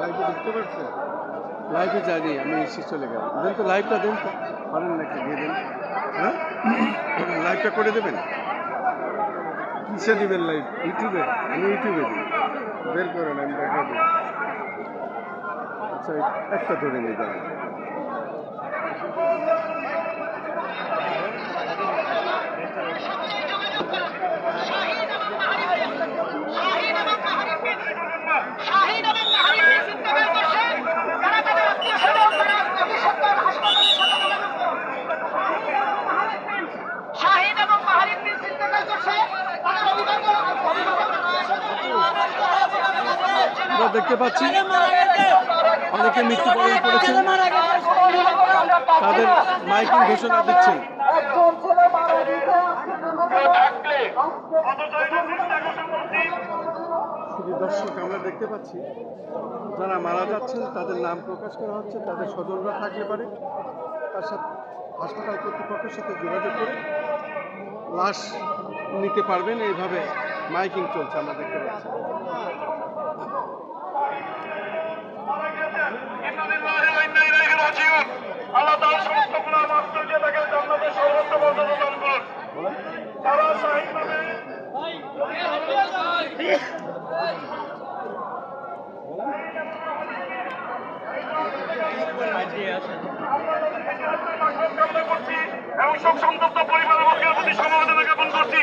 লাইভে দেখতে পাচ্ছেন লাইভে যায়নি আমি এসে চলে গেলাম। দেন তো লাইভটা দেন তো। পারেন না একটা দিয়ে দেন। হ্যাঁ? লাইভটা করে দেবেন? কিসে দিবেন লাইভ ইউটিউবে আমি ইউটিউবে দিই। বের করেন, আমি দেখা দিই। আচ্ছা একটা ধরে নিয়ে যাবেন শাহিদ এবং মাহারিফ ইন্তেকাল করছেন তারা তাদের আত্মীয় স্বজন তারা আত্মীয় সন্তান হাসপাতালের সাথে শাহিদ এবং মাহারিফ ইন্তেকাল করছে তাদের অভিভাবক আমরা দেখতে পাচ্ছি। অনেকে মৃত্যুবরণ করেছেন। তাদের মাইকিং ঘোষণা শুধু দর্শক আমরা দেখতে পাচ্ছি, যারা মারা যাচ্ছেন, তাদের নাম প্রকাশ করা হচ্ছে, তাদের স্বজনরা থাকলে পারে। তার সাথে হাসপাতাল কর্তৃপক্ষের সাথে যোগাযোগ করে লাশ নিতে পারবেন। এইভাবে মাইকিং চলছে, আমরা দেখতে পাচ্ছি। আল্লাহ তার সমস্ত গুণা মাফ করে তাকে জান্নাতের সর্বোচ্চ মর্যাদা দান করুন তারা শাহিদ নামে এবং শোক সন্তপ্ত পরিবার বর্গের প্রতি সমবেদনা জ্ঞাপন করছি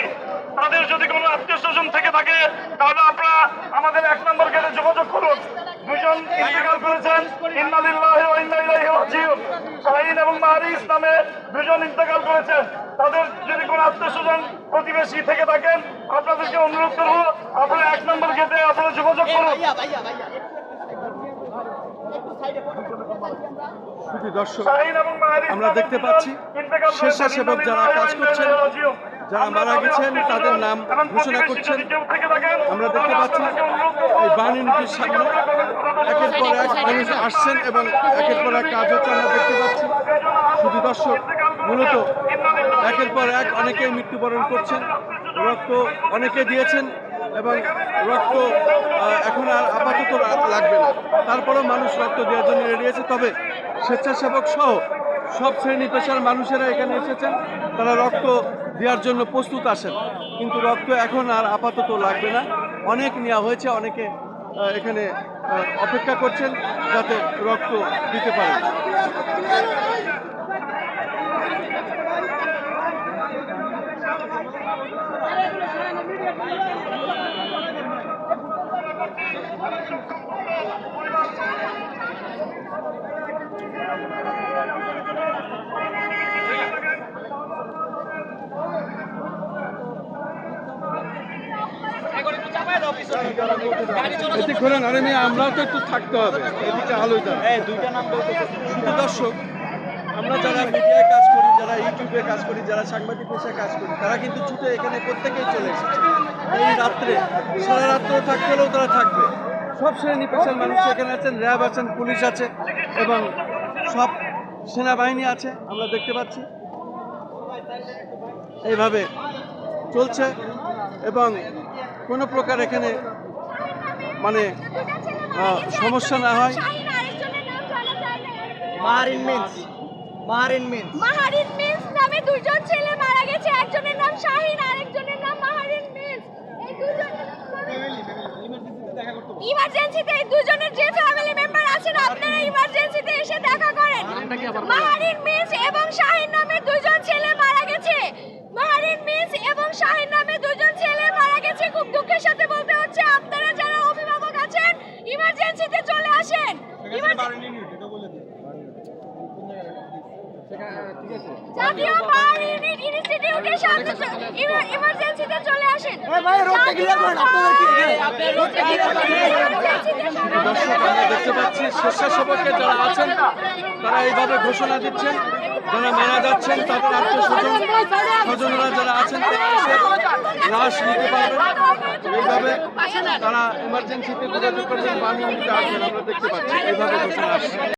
তাদের যদি কোনো আত্মীয় স্বজন থেকে থাকে, তাহলে আপনারা আমাদের এক নম্বর গেটে যোগাযোগ করুন দুজন ইন্তেকাল করেছেন। ইন্নালিল্লাহি ওয়া ইন্না ইলাইহি রাজিউন। শাহিন এবং মাহারিস নামে দুজন ইন্তেকাল করেছেন। তাদের যদি কোনো আত্মীয় স্বজন প্রতিবেশী থেকে থাকেন আপনাদেরকে অনুরোধ করব আপনারা এক নম্বর গেটে আপনারা যোগাযোগ করুন। শুধু দর্শক শাহিন এবং মাহারিস আমরা দেখতে পাচ্ছি। স্বেচ্ছাসেবক যারা কাজ করছেন, যারা মারা গেছেন তাদের নাম ঘোষণা করছেন। আমরা দেখতে পাচ্ছি বাহিনীটির সামনে একের পর এক মানুষ আসছেন এবং একের পর এক কাজ হচ্ছে আমরা দেখতে পাচ্ছি। শুধু দর্শক, মূলত একের পর এক অনেকেই মৃত্যুবরণ করছেন, রক্ত অনেকে দিয়েছেন এবং রক্ত এখন আর আপাতত লাগবে না। তারপরেও মানুষ রক্ত দেওয়ার জন্য রেডি আছে তবে স্বেচ্ছাসেবক সহ সব শ্রেণি পেশার মানুষেরা এখানে এসেছেন। তারা রক্ত দেওয়ার জন্য প্রস্তুত আসেন কিন্তু রক্ত এখন আর আপাতত লাগবে না। অনেক নেওয়া হয়েছে, অনেকে এখানে অপেক্ষা করছেন যাতে রক্ত দিতে পারেন এদিকে ঘোরেন আরে মেয়ে আমরাও তো একটু থাকতে হবে। এদিকে আলোয় দাও। শুধু দর্শক আমরা যারা মিডিয়ায় কাজ করি যারা ইউটিউবে কাজ করি যারা সাংবাদিক পেশায় কাজ করি তারা কিন্তু ছুটে এখানে প্রত্যেকেই চলে এসেছে। এই রাত্রে সারা রাত্র থাকতে হলেও তারা থাকবে। সব শ্রেণি পেশার মানুষ এখানে আছেন র্যাব আছেন পুলিশ আছে এবং সব সেনাবাহিনী আছে আমরা দেখতে পাচ্ছি। এইভাবে চলছে এবং কোনো প্রকার এখানে মানে সমস্যা না হয়। শাহিন আরেকজনের নাম জানা যায় না। মাহারিন মিন্স। মাহারিন মিন্স। মাহারিন মিন্স নামে দুজন ছেলে মারা গেছে। একজনের নাম শাহিন আরেকজনের নাম মাহারিন মিন্স। এই দুজন ইমার্জেন্সিতে এই দুজনের যে ফ্যামিলি মেম্বার আছেন আপনারা ইমার্জেন্সিতে এসে দেখা করেন। মাহারিন মিন্স এবং শাহিন নামে দুজন ছেলে মারা গেছে। মাহারিন মিন্স এবং শাহিন নামে দুজন ছেলে মারা গেছে খুব দুঃখের সাথে বলতে হচ্ছে আপনারা যারা অভিভাবক আছেন ইমার্জেন্সিতে চলে আসেন ইমার্জেন্সি জাতীয় পাওয়ার ইউনিট ইনস্টিটিউটের সাথে ইমার্জেন্সিতে চলে আসেন ভাই, রোডটা clear করেন, আপনাদের কি এখানে? রোডটা clear করেন। দর্শক আমরা দেখতে পাচ্ছি যারা আছেন তারা এইভাবে ঘোষণা দিচ্ছেন যারা মারা যাচ্ছেন তাদের আত্মীয় স্বজন স্বজনরা যারা আছেন তারা লাশ নিতে পারবেন এইভাবে তারা এমার্জেন্সিতে যোগাযোগ করেছেন বাণী আসবেন আমরা দেখতে পাচ্ছি। এইভাবে ঘোষণা আসছে।